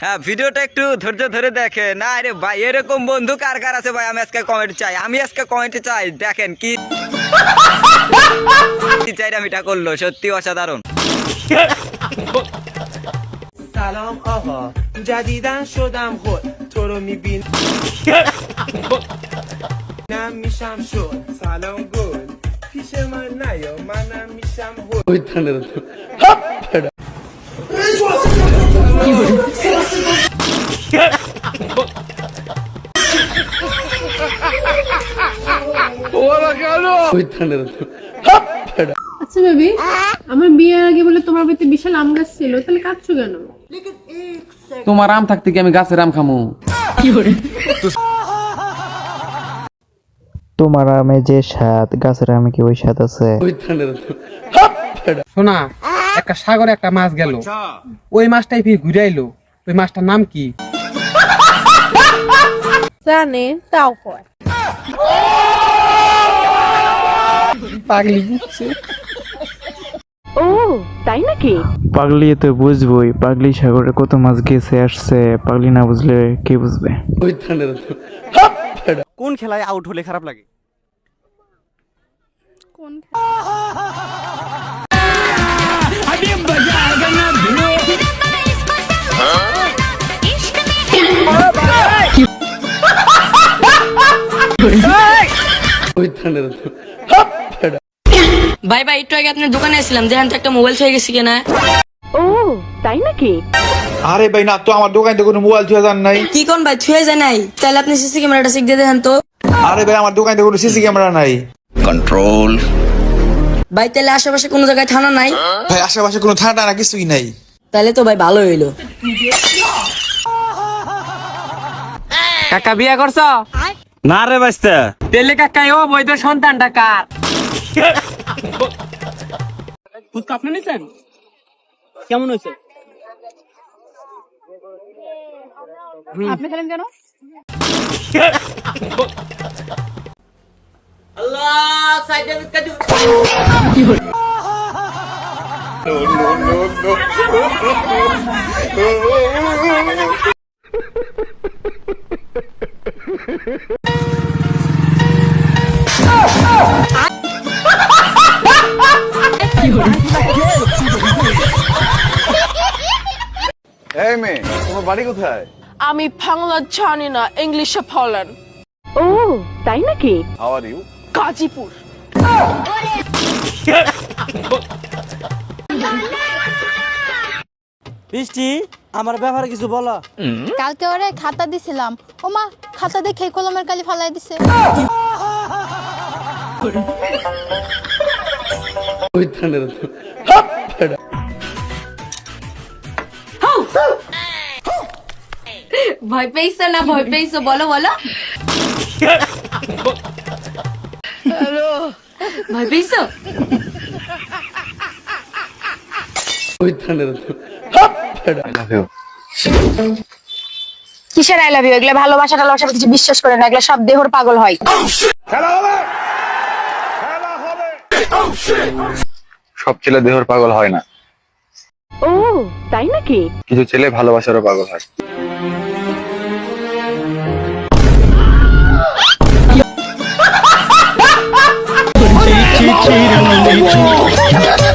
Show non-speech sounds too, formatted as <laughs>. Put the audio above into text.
হ্যাঁ ভিডিওটা একটু ধৈর্য ধরে দেখে না রে ভাই এরকম বন্ধু কার কার আছে ভাই আমি আজকে কমেন্ট চাই আমি আজকে কমেন্ট চাই দেখেন কি কি <laughs> চাই আমি এটা করলো সত্যি অসাধারণ سلام آقا جدیدن شدم خود تو رو میبین نم میشم شد سلام گل پیش من نیا منم میشم هد আচ্ছা বেবি আমার বিয়ের আগে বলে তোমার বাড়িতে বিশাল আম গাছ ছিল তাহলে কাঁদছো কেন? তোমার আম থাকতে কি আমি গাছের আম খামু? তোমার আমে যে স্বাদ গাছের আমে কি ওই স্বাদ আছে? শোনা একটা সাগরে একটা মাছ গেল। ওই মাছটাই ফির ঘুরে আইলো। ওই মাছটার নাম কি? জানে তাও কয়। পাগলি। ও তাই নাকি? পাগলি তো বুঝবই। পাগলি সাগরে কত মাছ গেছে আসছে। পাগলি না বুঝলে কে বুঝবে? কোন খেলায় আউট হলে খারাপ লাগে? ভাই ভাই একটু আগে আপনার দোকানে আসছিলাম দেখেন তো একটা মোবাইল হয়ে গেছে কিনা। আরে ভাই না তো আমার দোকানে তো কোনো মোবাইল থুয়ে যান নাই। কি কোন ভাই ছুঁয়ে যায় নাই? তাহলে আপনি সিসি ক্যামেরাটা শিখ দিয়ে দেখেন তো। আরে ভাই আমার দোকানে তো কোনো সিসি ক্যামেরা নাই। কন্ট্রোল ভাই তাহলে আশেপাশে কোনো জায়গায় থানা নাই? ভাই আশেপাশে কোনো থানা টানা কিছুই নাই। তাহলে তো ভাই ভালো হইল। কাকা বিয়া করছ? না রে বাইস্তা তেলে কাকা ও বৈধ সন্তানটা কার? ফুচকা আপনি নিছেন কেমন হয়েছে? আপনি খেলেন কেন? <laughs> <laughs> এই মেয়ে তোমার বাড়ি কোথায়? আমি বাংলা জানি না ইংলিশে বলেন। How are you Gazipur. বৃষ্টি আমার ব্যাপারে কিছু বলো। কালকে ওরে খাতা দিছিলাম। ও মা খাতা দেখে কলমের কালি ফালাই দিছে। ভয় পেয়েছ না ভয় পেয়েছ বলো বলো। ভয় পেয়েছ কিসের আই লাভ ইউ এগুলো ভালোবাসা টালোবাসা কিছু বিশ্বাস করে না এগুলো সব দেহর পাগল হয়। সব ছেলে দেহর পাগল হয় না। ও তাই নাকি? কিছু ছেলে ভালোবাসারও পাগল হয়।